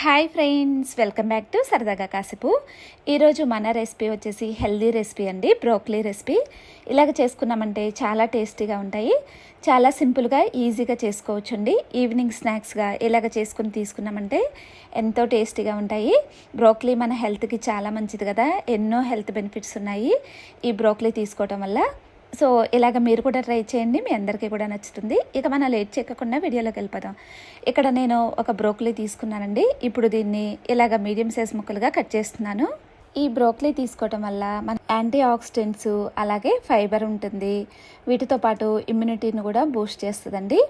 Hi friends welcome back to సరదాగా కాసేపు ఈరోజు మన రెసిపీ వచ్చేసి హెల్దీ రెసిపీ అండి బ్రోక్లీ రెసిపీ ఇలాగ చేసుకున్నామంటే చాలా టేస్టీగా ఉంటాయి. చాలా సింపుల్గా ఈజీగా చేసుకోవచ్చు అండి ఈవినింగ్ స్నాక్స్గా ఇలాగ చేసుకుని తీసుకున్నామంటే ఎంతో టేస్టీగా ఉంటాయి. బ్రోక్లీ మన హెల్త్కి చాలా మంచిది కదా. ఎన్నో హెల్త్ బెనిఫిట్స్ ఉన్నాయి ఈ బ్రోక్లీ తీసుకోవటం వల్ల. సో ఇలాగ మీరు కూడా ట్రై చేయండి మీ అందరికీ కూడా నచ్చుతుంది. ఇక మనం లేట్ చేయకుండా వీడియోలోకి వెళ్ళిపోదాం. ఇక్కడ నేను ఒక బ్రోక్లీ తీసుకున్నానండి. ఇప్పుడు దీన్ని ఇలాగ మీడియం సైజ్ ముక్కలుగా కట్ చేస్తున్నాను. ఈ బ్రోక్లీ తీసుకోవటం వల్ల మన యాంటీ ఆక్సిడెంట్స్ అలాగే ఫైబర్ ఉంటుంది. వీటితో పాటు ఇమ్యూనిటీని కూడా బూస్ట్ చేస్తుందండి.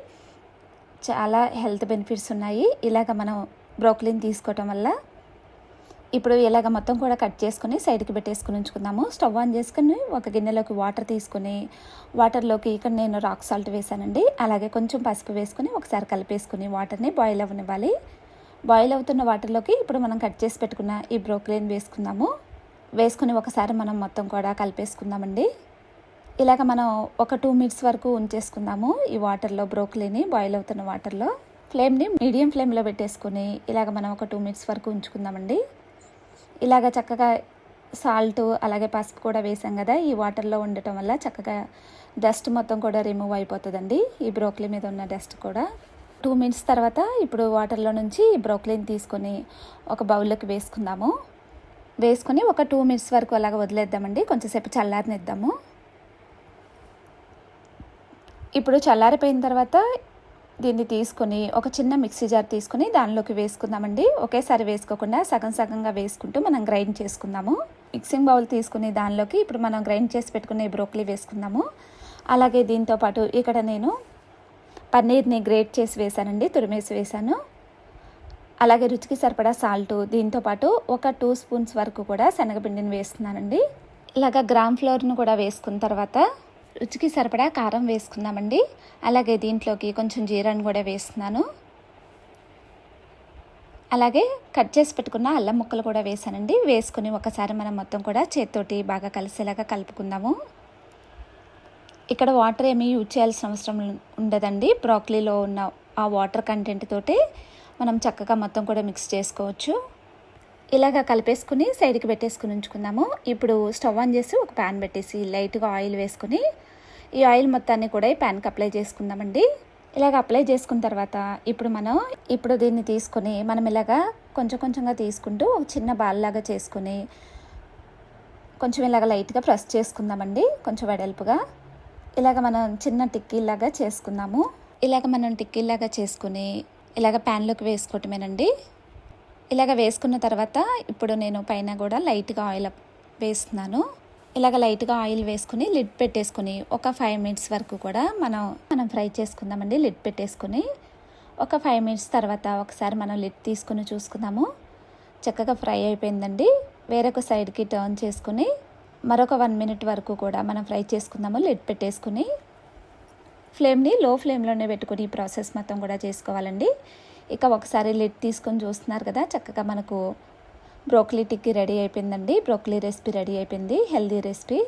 చాలా హెల్త్ బెనిఫిట్స్ ఉన్నాయి. ఇలాగ మనం బ్రోక్లీని తీసుకోవటం వల్ల ఇప్పుడు ఇలాగ మొత్తం కూడా కట్ చేసుకుని సైడ్కి పెట్టేసుకుని ఉంచుకుందాము. స్టవ్ ఆన్ చేసుకుని ఒక గిన్నెలోకి వాటర్ తీసుకుని వాటర్లోకి ఇక్కడ నేను రాక్ సాల్ట్ వేసానండి. అలాగే కొంచెం పసుపు వేసుకుని ఒకసారి కలిపేసుకుని వాటర్ని బాయిల్ అవ్వనివ్వాలి బాయిల్ అవుతున్న వాటర్లోకి ఇప్పుడు మనం కట్ చేసి పెట్టుకున్న ఈ బ్రోక్లీన్ వేసుకుందాము. వేసుకుని ఒకసారి మనం మొత్తం కూడా కలిపేసుకుందామండి. ఇలాగ మనం ఒక టూ మినిట్స్ వరకు ఉంచేసుకుందాము ఈ వాటర్లో బ్రోక్లీని బాయిల్ అవుతున్న వాటర్లో. ఫ్లేమ్ని మీడియం ఫ్లేమ్లో పెట్టేసుకుని ఇలాగ మనం ఒక టూ మినిట్స్ వరకు ఉంచుకుందామండి. ఇలాగ చక్కగా సాల్ట్ అలాగే పసుపు కూడా వేసాం కదా ఈ వాటర్లో ఉండటం వల్ల చక్కగా డస్ట్ మొత్తం కూడా రిమూవ్ అయిపోతుందండి. ఈ బ్రోక్లీ మీద ఉన్న డస్ట్ కూడా. టూ మినిట్స్ తర్వాత ఇప్పుడు వాటర్లో నుంచి ఈ బ్రోక్లీని తీసుకొని ఒక బౌల్లోకి వేసుకుందాము. వేసుకొని ఒక టూ మినిట్స్ వరకు అలాగ వదిలేద్దామండి. కొంచెంసేపు చల్లారనిద్దాము. ఇప్పుడు చల్లారిపోయిన తర్వాత దీన్ని తీసుకొని ఒక చిన్న మిక్సీ జార్ తీసుకొని దానిలోకి వేసుకుందామండి. ఒకేసారి వేసుకోకుండా సగం సగంగా వేసుకుంటూ మనం గ్రైండ్ చేసుకుందాము. మిక్సింగ్ బౌల్ తీసుకుని దానిలోకి ఇప్పుడు మనం గ్రైండ్ చేసి పెట్టుకునే బ్రోక్లీ వేసుకుందాము. అలాగే దీంతో పాటు ఇక్కడ నేను పన్నీర్ని గ్రేట్ చేసి వేసానండి తురిమేసి వేసాను అలాగే రుచికి సరిపడా సాల్ట్ దీంతో పాటు ఒక టూ స్పూన్స్ వరకు కూడా శనగపిండిని వేస్తున్నానండి. ఇలాగ గ్రామ్ ఫ్లోర్ను కూడా వేసుకున్న తర్వాత రుచికి సరిపడా కారం వేసుకుందామండి. అలాగే దీంట్లోకి కొంచెం జీరాను కూడా వేస్తున్నాను. అలాగే కట్ చేసి పెట్టుకున్న అల్లం ముక్కలు కూడా వేసానండి. వేసుకుని ఒకసారి మనం మొత్తం కూడా చేత్తోటి బాగా కలిసేలాగా కలుపుకుందాము. ఇక్కడ వాటర్ ఏమీ యూజ్ చేయాల్సిన అవసరం ఉండదండి. బ్రాక్లీలో ఉన్న ఆ వాటర్ కంటెంట్ తోటి మనం చక్కగా మొత్తం కూడా మిక్స్ చేసుకోవచ్చు. ఇలాగ కలిపేసుకుని సైడ్కి పెట్టేసుకుని ఉంచుకుందాము. ఇప్పుడు స్టవ్ ఆన్ చేసి ఒక ప్యాన్ పెట్టేసి లైట్గా ఆయిల్ వేసుకుని ఈ ఆయిల్ మొత్తాన్ని కూడా ఈ ప్యాన్కి అప్లై చేసుకుందామండి. ఇలాగ అప్లై చేసుకున్న తర్వాత ఇప్పుడు మనం ఇప్పుడు దీన్ని తీసుకొని మనం ఇలాగ కొంచెం కొంచెంగా తీసుకుంటూ ఒక చిన్న బాల్లాగా చేసుకుని కొంచెం ఇలాగ లైట్గా ప్రెస్ చేసుకుందామండి కొంచెం వెడల్పుగా. ఇలాగ మనం చిన్న టిక్కీలాగా చేసుకుందాము. ఇలాగ మనం టిక్కీలాగా చేసుకుని ఇలాగ ప్యాన్లోకి వేసుకోవటమేనండి. ఇలాగ వేసుకున్న తర్వాత ఇప్పుడు నేను పైన కూడా లైట్గా ఆయిల్ వేస్తున్నాను. ఇలాగ లైట్గా ఆయిల్ వేసుకుని లిడ్ పెట్టేసుకుని ఒక ఫైవ్ మినిట్స్ వరకు కూడా మనం మనం ఫ్రై చేసుకుందామండి. లిడ్ పెట్టేసుకుని ఒక ఫైవ్ మినిట్స్ తర్వాత ఒకసారి మనం లిడ్ తీసుకుని చూసుకుందాము. చక్కగా ఫ్రై అయిపోయిందండి. వేరొక సైడ్కి టర్న్ చేసుకుని మరొక వన్ మినిట్ వరకు కూడా మనం ఫ్రై చేసుకుందాము. లిడ్ పెట్టేసుకుని ఫ్లేమ్ని లో ఫ్లేమ్లోనే పెట్టుకుని ఈ ప్రాసెస్ మొత్తం కూడా చేసుకోవాలండి. ఇక ఒకసారి లిడ్ తీసుకొని చూస్తున్నారు కదా చక్కగా మనకు బ్రోకలీ టిక్కీ రెడీ అయిపోయిందండి. బ్రోకలీ రెసిపీ రెడీ అయిపోయింది హెల్దీ రెసిపీ.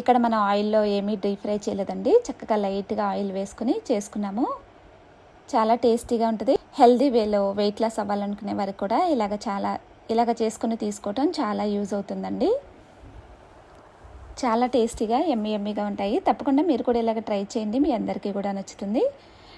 ఇక్కడ మనం ఆయిల్లో ఏమీ డీప్ ఫ్రై చేయలేదండి. చక్కగా లైట్గా ఆయిల్ వేసుకుని చేసుకున్నాము. చాలా టేస్టీగా ఉంటుంది. హెల్దీ వేలో వెయిట్ లాస్ అవ్వాలనుకునే వారికి కూడా ఇలాగ చాలా ఇలాగ చేసుకుని తీసుకోవటం చాలా యూజ్ అవుతుందండి. చాలా టేస్టీగా ఎమ్మి ఎమ్మిగా ఉంటాయి. తప్పకుండా మీరు కూడా ఇలాగ ట్రై చేయండి. మీ అందరికీ కూడా నచ్చుతుంది.